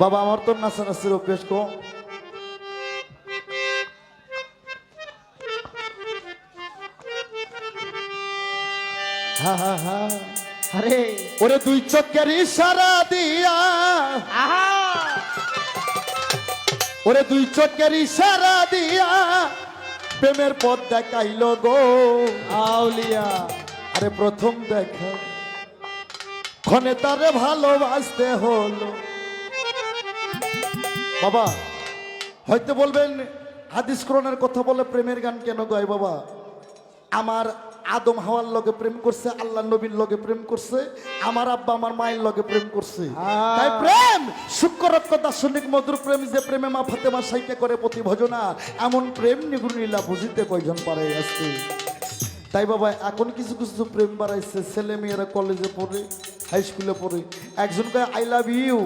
বাবা আমার তো অভ্যেস হা হা হা। আরে। ওরে দুই ইশারা দিয়া। ওরে দুই ইশারা দিয়া প্রেমের পথ দেখাইল গো। আউলিয়া। আরে প্রথম দেখা। ক্ষণে তারে ভালোবাসতে হলো। বাবা হয়তো বলবেন হাদিস কোরআনের কথা বলে প্রেমের গান কেন গায় বাবা? আমার আদম হাওয়ার লগে প্রেম করছে আল্লাহ নবীর লগে প্রেম করছে আমার আব্বা আমার মায়ের লগে প্রেম করছে। আহ। তাই প্রেম! শুক্ররক্ষ দার্শনিক মধুর প্রেম যে প্রেমে মা ফাতেমা সাইকে করে প্রতি ভজনা এমন প্রেম নিগুণ লীলা বুঝিতে কয়জন পারে আসছে তাই বাবা এখন কিছু কিছু প্রেম বাড়াইছে ছেলে মেয়েরা কলেজে পড়ে হাই স্কুলে পড়ে। একজন কয় আই লাভ ইউ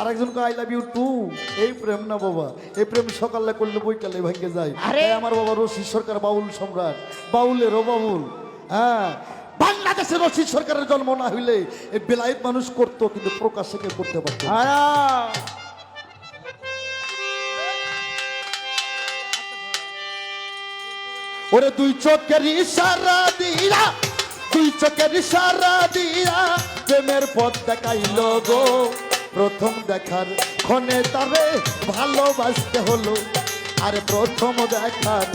আর একজন কয় আই লাভ ইউ টু এই প্রেম না বাবা এই প্রেম সকালে করলে বইকালে ভেঙে যায়। আরে! আমার বাবা রশিদ সরকার বাউল সম্রাট বাউলেরও বাউল। হ্যাঁ বাংলাদেশের রশিদ সরকারের জন্ম না হইলে এই বেলায়েত মানুষ করতো কিন্তু প্রকাশে কেউ করতে পারতো ওরে দুই চোখের ইশারা দিয়া দুই চোখের ইশারা দিয়া প্রেমের পথ দেখাইল গো। প্রথম দেখার ক্ষণে তারে ভালোবাসতে হলো। আর প্রথম দেখার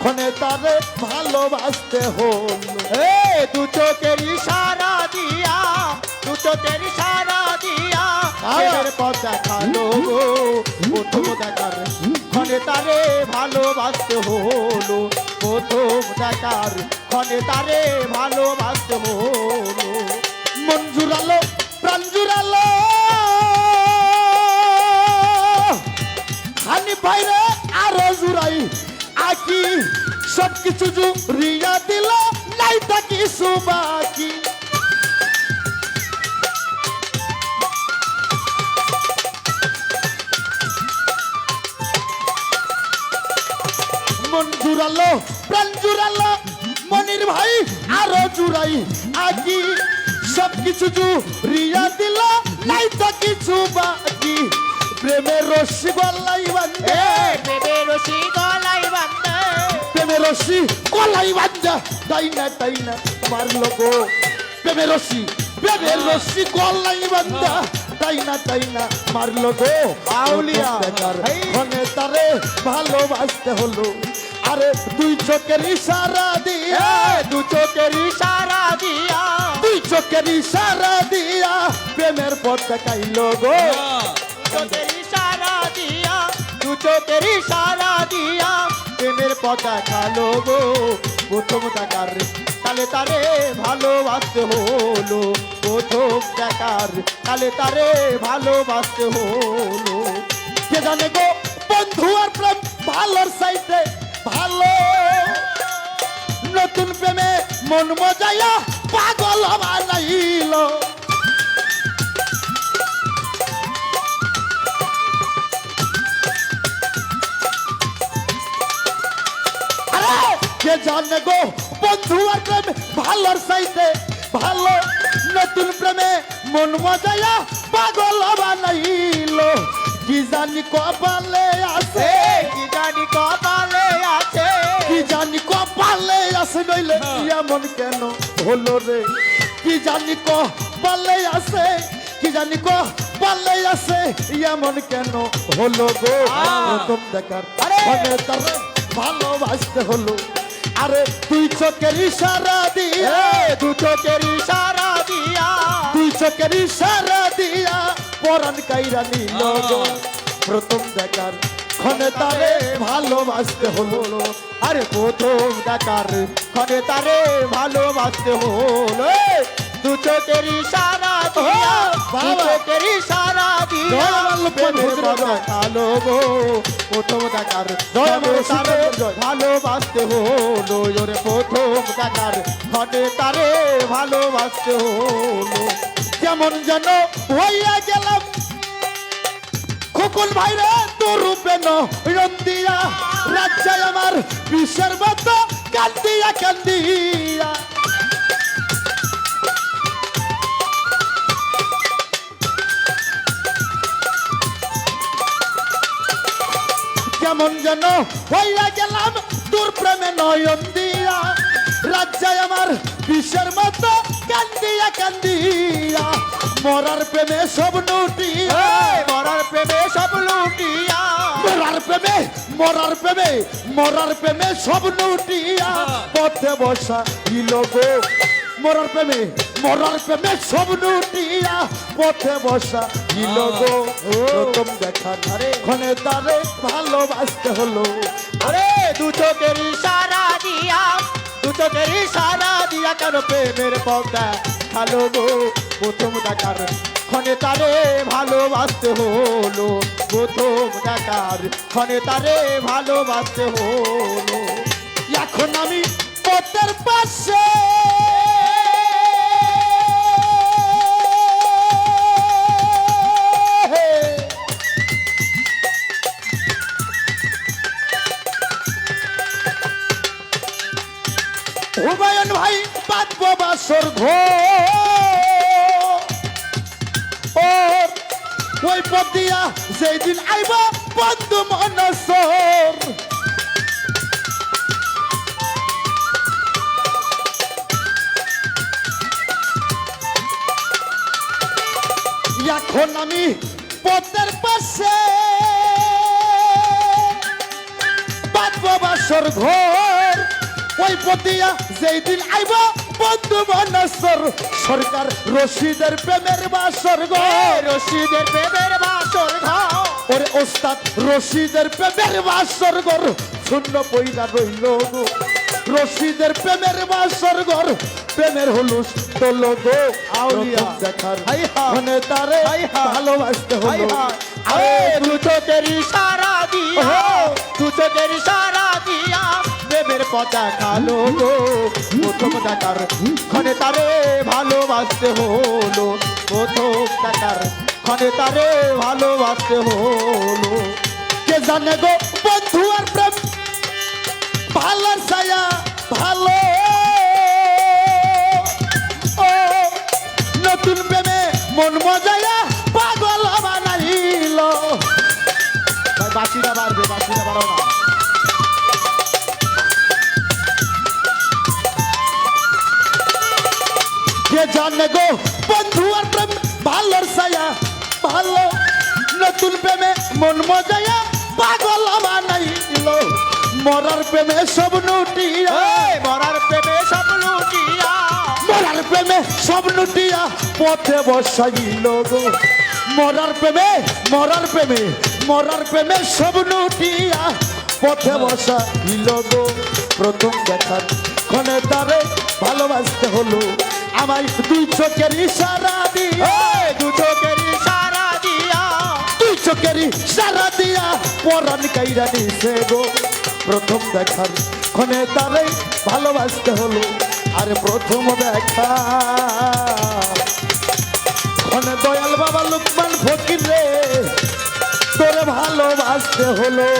ক্ষণে তারে ভালোবাসতে হলো। এ দু চোখের ইশারা দিয়া দু চোখের ইশারা দিয়া পথ দেখাল প্রথম দেখার ক্ষণে তারে ভালোবাসতে হলো। প্রথম দেখার ক্ষণে তারে ভালোবাসতে হলো। জুড়ালো প্রাণ জুড়ালো মনির ভাই আরও জুড়াই আকি সব কিছু জুড়িয়া দিল নাই তো কিছু বাকি। প্রেমের রশ্মি গল্লাই বান্ধে প্রেমের রশি গলায় বান্ধে প্রেমের রশ্মি গল্লাই বান্ধা তাই না তাই না মারলো গো প্রেমের রশ্মি প্রেমের রশ্মি গল্লাই বান্ধা তাই না তাই না মারলো গো আউলিয়া। হেই। তারে ভালোবাসতে হলো। আরে দুই চোখের ইশারা দিয়া। দু চোখের ইশারা দিয়া। দুই চোখের ইশারা দিয়া প্রেমের পথ দেখাইল গো। চোখের ইশারা দিয়া দু চোখের ইশারা দিয়া প্রেমের পথা খালো গো। প্রথম দেখার তালে তারে ভালোবাসতে হলো। প্রথম দেখার তালে তারে ভালোবাসতে হলো। কে জানে গো বন্ধু আর প্রেম ভালোর সাইতে ভালো। নতুন প্রেমে মন মজাইয়া পাগল বানাইল আরে, কে জানে গো বন্ধু আর প্রেম ভালোর সাইতে ভালো। নতুন প্রেমে মন মজাইয়া পাগল বানাইল কি জানি কপালে আছে এমন কেন হলো রে? কি জানি কপালে আছে কি জানি কপালে আছে এমন কেন হলো গো? প্রথম দেখার! মনে তার ভালোবাসতে হলো। আরে তুই চোখের ইশারা দিয়া দু চোখের ইশারা দিয়া। তুই চোখের ইশারা দিয়া পরাণ কাইরা নিল প্রথম দেখার ক্ষণে তারে ভালোবাসতে হলো। আরে প্রথম দেখার ক্ষণে তারে ভালোবাসতে হলো দু চোখের ইশারা দিয়া দু। চোখের ইশারা দিয়া। কালো গো প্রথম দেখার তারে। ভালোবাসতে হলো ওরে প্রথম দেখার ক্ষণে তারে ভালোবাসতে হলো কেমন যেন হইয়া গেলাম খোকন ভাইরে তোর রূপে নন্দিয়া রাজ্যায় আমার বিষের মতো কান্দিয়া কান্দিয়া। কেমন যেন হইয়া গেলাম তোর প্রেমে নয়ন দিয়া। রাজ্যায় আমার বিশ্বের মতো কান্দিয়া কান্দিয়া। মরার প্রেমে সব এই মরার প্রেমে সব লুটিয়া। মরার প্রেমে মরার প্রেমে মরার প্রেমে সব নুটিয়া পথে বসা ইল গো। মরার প্রেমে মরার প্রেমে সব নুটিয়া পথে বসা ইল গো। প্রথম দেখা ধারে ক্ষণে তারে ভালোবাসতে হলো। আরে দু চোখের ইশারা দিয়া দু চোখের ইশারা দিয়া কেন প্রেমের পদ্মা ভালো গো? প্রথম দেখার ক্ষণে তারে ভালোবাসতে হলো। প্রথম দেখার ক্ষণে তারে ভালোবাসতে হলো। এখন আমি পথের পাশে। ওই পথ দিয়া যেই দিন আইব, বন্ধু মনসর এখন আমি পথের পাশে। বাঁধব বাসর ঘর। ওই পতিয়া যেই দিন আইব বন্ধু মনসর সরকার রশিদের প্রেমের বাসর ঘর রশিদের প্রেমের বাসর ওরে ওস্তাদ রশিদের প্রেমের বাসর শূন্য পয়লা রইল গো। রশিদের প্রেমের বাসর ঘর। প্রেমের হলুস তোল গো। আউলিয়া। দেখার। মনে তারে। ভালোবাসতে হলো। আরে ইশারা দিয়া। ইশারা পথা খালো গো, প্রথম দেখার ক্ষণে তারে ভালোবাসতে হলো, প্রথম দেখার ক্ষণে তারে ভালোবাসতে হলো। কে জানে গো বন্ধু আর জানে গো বন্ধু আর প্রেম ভালোর ছায়া ভালো। নতুন প্রেমে মন মজায়া পাগল বানাইল মরার প্রেমে সব নুটিয়া মরার প্রেমে সব লুটিয়া। মরার প্রেমে সব নুটিয়া পথে বসাইল গো। মরার প্রেমে মরার প্রেমে মরার প্রেমে সব নুটিয়া পথে বসাইল গো। প্রথম দেখার ক্ষণে তারে ভালোবাসতে হলো। আমায় দুই চোখের ইশারা দিয়া। দু চোখের ইশারা দিয়া। দুই চোখের ইশারা দিয়া পরাণ কাইরা নিছে গো। প্রথম দেখার ক্ষণে তারে ভালোবাসতে হলো আরে প্রথম দেখা। ক্ষণে দয়াল বাবা লুকমান ফকির রে তোরে ভালোবাসতে হলো।